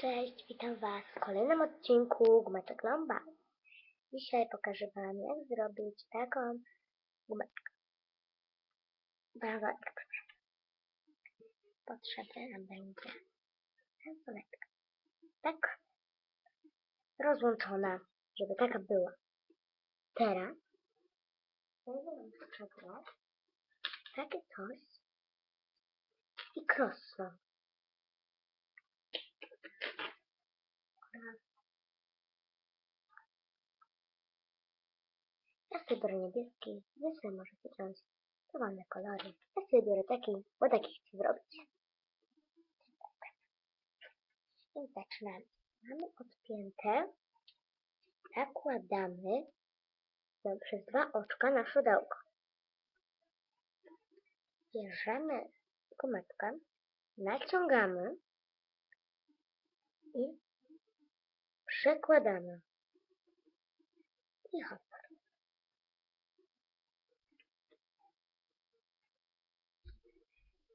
Cześć, witam Was w kolejnym odcinku Gumeczek Lomba. Dzisiaj pokażę Wam, jak zrobić taką gumeczkę. Bransoletkę, przepraszam. Potrzebna nam będzie bransoletka. Tak rozłączona, żeby taka była. Teraz będę nam potrzebować takie coś i krosno. Biorę niebieski, wy sobie możecie wziąć dowolne kolory. Ja sobie biorę taki, bo taki chcę zrobić. I zaczynamy. Mamy odpięte, nakładamy no, przez dwa oczka na szydełko. Bierzemy gumeczkę, naciągamy i przekładamy. I hop.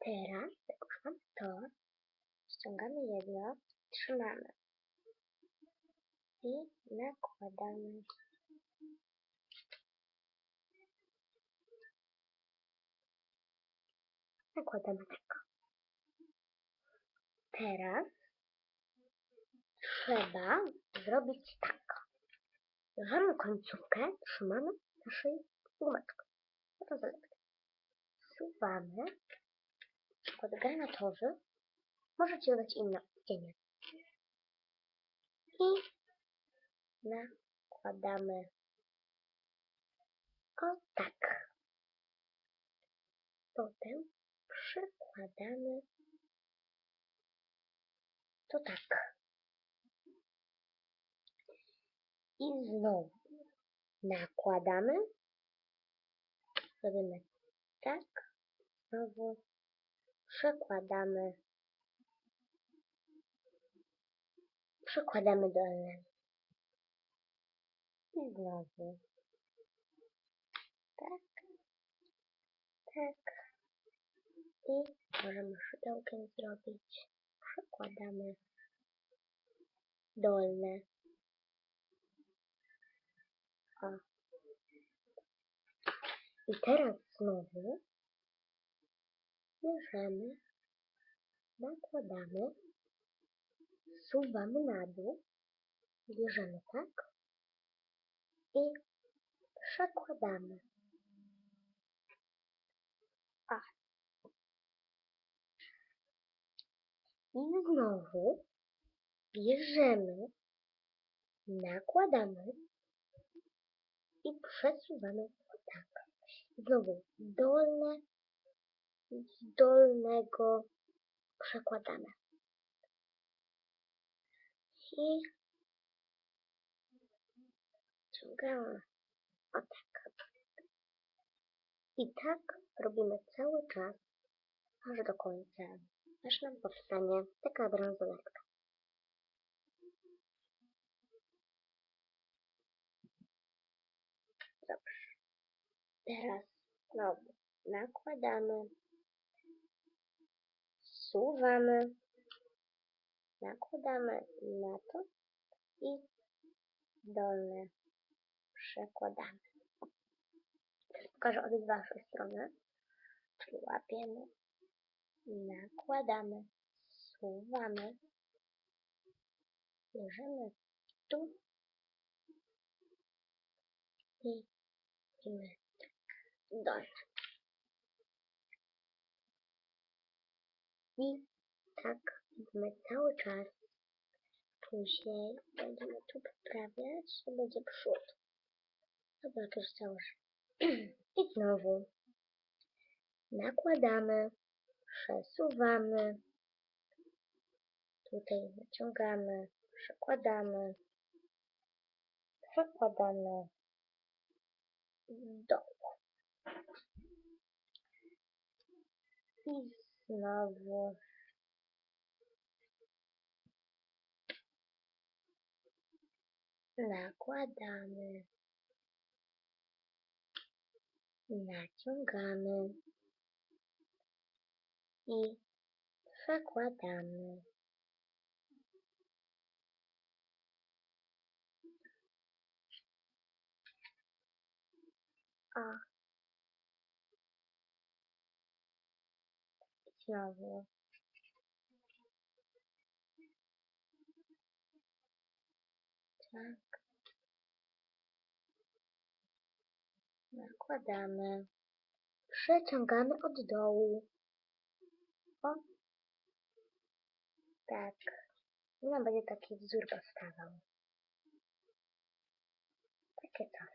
Teraz, mamy to, ściągamy jedno, trzymamy i nakładamy. Nakładamy tak. Teraz trzeba zrobić tak. Bierzemy końcówkę, trzymamy naszej gumeczkę. Rozetkę. Suwamy pod granatowy. Możecie dodać inne odcienie. I nakładamy o tak. Potem przykładamy to tak. I znowu nakładamy. Robimy tak. Znowu przekładamy. Przekładamy dolne. I znowu. Tak. Tak. I możemy szydełkiem zrobić. Przekładamy dolne. O. I teraz znowu bierzemy, nakładamy, suwamy na dół, bierzemy tak i przekładamy. A. I znowu bierzemy, nakładamy i przesuwamy tak. Znowu dolne dolnego przekładamy. I ciągamy. O tak. I tak robimy cały czas, aż do końca, aż nam powstanie taka bransoletka. Dobrze. Teraz znowu nakładamy wsuwamy, nakładamy na to i dolne przekładamy. Teraz pokażę waszej strony. Czyli łapiemy, nakładamy, wsuwamy, bierzemy tu i robimy tak dolne. I tak będziemy cały czas. Później będziemy tu poprawiać i będzie przód. Dobra, to już założę. I znowu nakładamy, przesuwamy, tutaj naciągamy, przekładamy, przekładamy dołu. I znowu. Nakładamy. Naciągamy. I zakładamy. A Znowu. Tak. Nakładamy. Przeciągamy od dołu. O. Tak. I nam będzie taki wzór powstawał. Takie coś.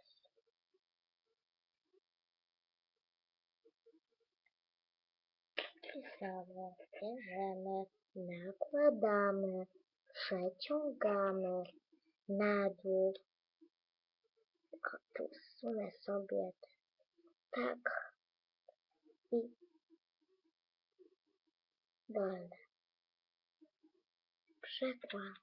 Znowu bierzemy, nakładamy, przeciągamy na dół. O, tu zsunę sobie tak i dolne. Przekładamy.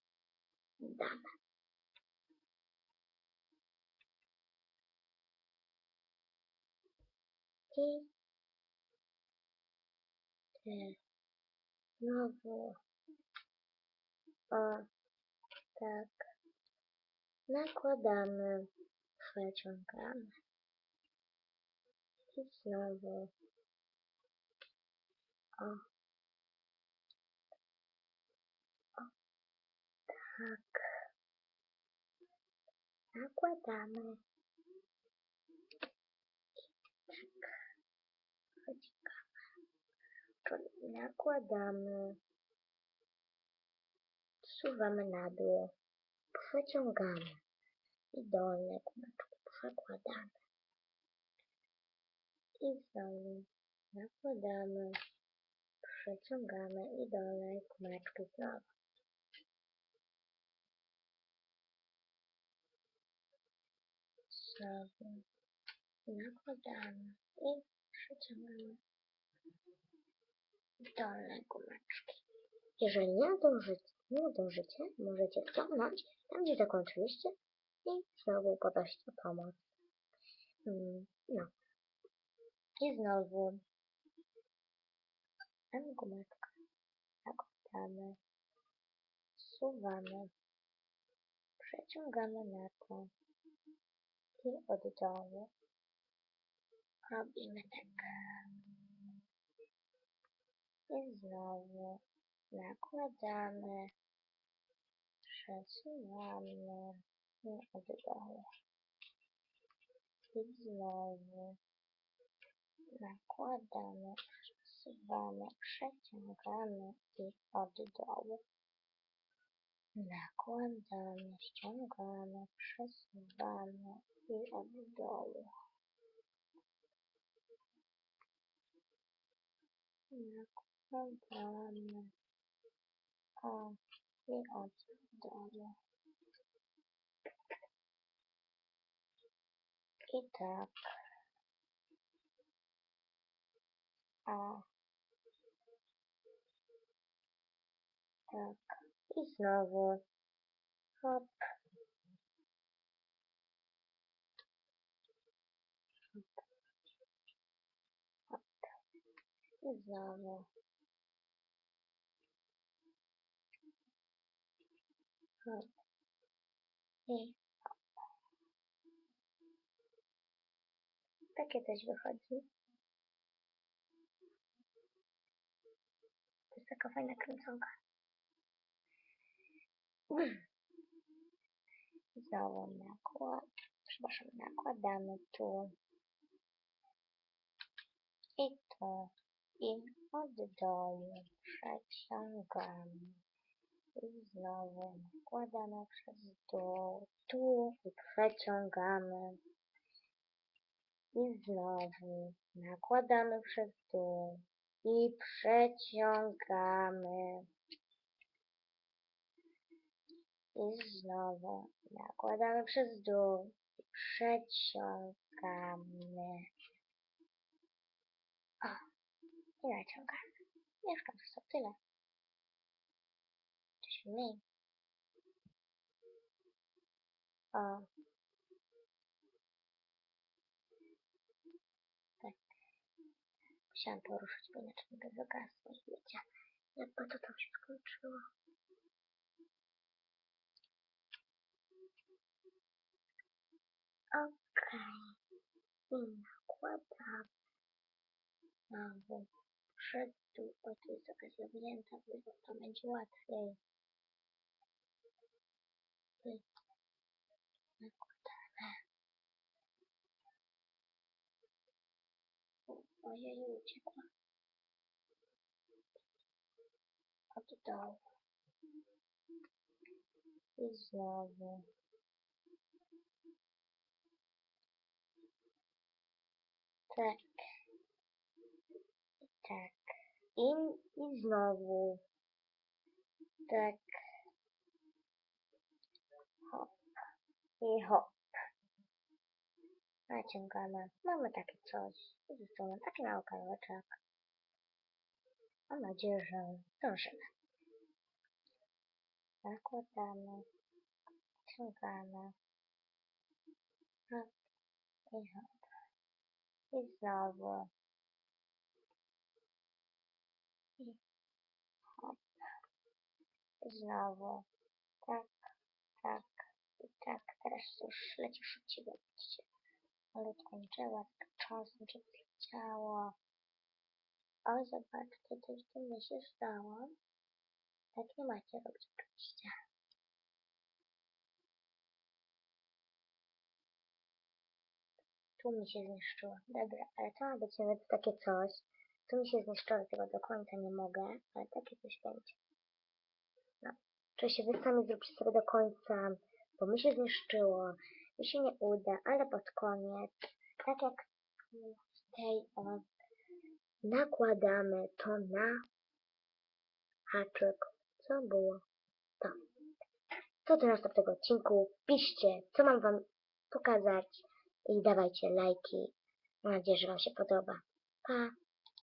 I te znowu o tak nakładamy, przeciągamy i znowu o o tak nakładamy i tak wyciskamy, czyli nakładamy zsuwamy na dół, przeciągamy. I dolne kółeczko przekładamy. I znowu nakładamy, przeciągamy i dolne kółeczki znowu. Znowu nakładamy i przeciągamy dolne gumeczki. Jeżeli nie nadążycie, nie nadążycie, możecie cofnąć tam, gdzie zakończyliście i znowu podać o pomoc. Mm, No. I znowu tam gumeczkę nakładamy, zsuwamy, przeciągamy na to i od dołu robimy tak. I znowu nakładamy, przesuwamy i od dołu. I znowu nakładamy, przesuwamy, przeciągamy i od dołu. Nakładamy, ściągamy, przesuwamy i od dołu. Nakładamy, o i od dołu. I tak. A. Tak. I znowu. Hop. Hop. I znowu. I hop. Takie coś wychodzi. To jest taka fajna kręconka. Znowu nakład, przepraszam, nakładamy tu i tu i od dołu przeciągamy i znowu nakładamy przez dół, tu i przeciągamy i znowu nakładamy przez dół i przeciągamy i znowu nakładamy przez dół i przeciągamy. O, i naciągamy. Jest to tyle. Mniej. O. Tak. Musiałam poruszyć, bo inaczej by wygasło. Wiecie, jakby to tam się skończyło. Okej. i nakładam znowu przed tu, o tu jest jakaś zawinięta, bo to będzie łatwiej. Pyk. Nakładamy. Ojej, uciekła. Od dołu. I znowu. Tak. I tak. I, I znowu. Tak. Hop. I hop. Naciągamy. Mamy takie coś. I zostało taki mały kawałeczek. Mam nadzieję, że zdążymy. Nakładamy. Ciągamy. Hop. I hop. I znowu. I hop. I znowu. Tak, tak i tak. Teraz już leci szybciej, widzicie. Malutko niczego, tak cząstem czy leciało. O, zobaczcie, coś tu mi się stało. Tak nie macie robić oczywiście. Tu mi się zniszczyło. Dobra, ale to ma być nawet takie coś. Tu mi się zniszczyło, tego do końca nie mogę, ale takie coś będzie. No. Oczywiście wy sami zróbcie sobie do końca, bo mi się zniszczyło. Mi się nie uda, ale pod koniec, tak jak w tej o, nakładamy to na haczyk. Co było? To. To do następnego odcinku. Piszcie, co mam wam pokazać i dawajcie lajki. Mam nadzieję, że wam się podoba. Pa!